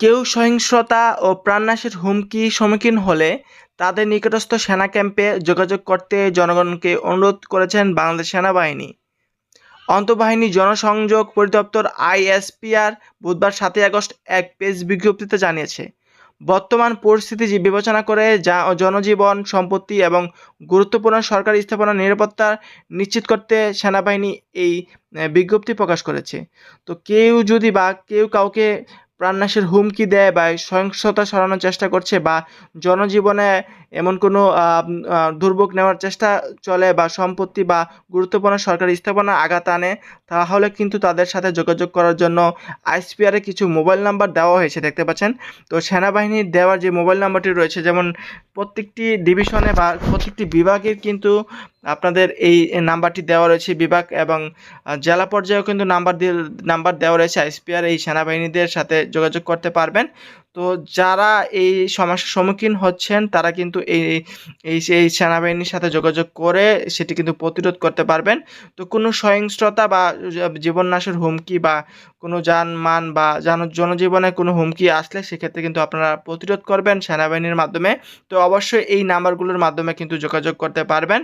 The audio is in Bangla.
কেউ সহিংসতা ও প্রাণনাশের হুমকির সম্মুখীন হলে তাদের নিকটস্থ সেনা ক্যাম্পে যোগাযোগ করতে জনগণকে অনুরোধ করেছেন বাংলাদেশ সেনাবাহিনী। আন্তঃবাহিনী জনসংযোগ পরিদপ্তর আইএসপিআর বুধবার সাতই আগস্ট এক পেজ বিজ্ঞপ্তিতে জানিয়েছে, বর্তমান পরিস্থিতি বিবেচনা করে যা জনজীবন, সম্পত্তি এবং গুরুত্বপূর্ণ সরকারি স্থাপনার নিরাপত্তা নিশ্চিত করতে সেনাবাহিনী এই বিজ্ঞপ্তি প্রকাশ করেছে। তো কেউ যদি বা কেউ কাউকে প্রাণনাশের হুমকি দেয় বা সহিংসতা সরানোর চেষ্টা করছে বা জনজীবনে এমন কোনো দুর্ভোগ নেওয়ার চেষ্টা চলে বা সম্পত্তি বা গুরুত্বপূর্ণ সরকারি স্থাপনা আঘাত আনে, তাহলে কিন্তু তাদের সাথে যোগাযোগ করার জন্য আইসপিআরে কিছু মোবাইল নাম্বার দেওয়া হয়েছে, দেখতে পাচ্ছেন? তো সেনাবাহিনীর দেওয়ার যে মোবাইল নাম্বারটি রয়েছে, যেমন প্রত্যেকটি ডিভিশনে বা প্রত্যেকটি বিভাগের কিন্তু আপনাদের এই নাম্বারটি দেওয়া রয়েছে বিভাগ এবং জেলা পর্যায়েও কিন্তু নাম্বার দিয়ে, নাম্বার দেওয়া রয়েছে আইসপিআর এই সেনাবাহিনীদের সাথে যোগাযোগ করতে পারবেন। তো যারা এই সমস্যার সম্মুখীন হচ্ছেন, তারা কিন্তু এই এই এই সেনাবাহিনীর সাথে যোগাযোগ করে সেটি কিন্তু প্রতিরোধ করতে পারবেন। তো কোনো সহিংসতা বা জীবননাশের হুমকি বা কোনো যানমান বা জন, জনজীবনে কোনো হুমকি আসলে সেক্ষেত্রে কিন্তু আপনারা প্রতিরোধ করবেন সেনাবাহিনীর মাধ্যমে। তো অবশ্যই এই নাম্বারগুলোর মাধ্যমে কিন্তু যোগাযোগ করতে পারবেন।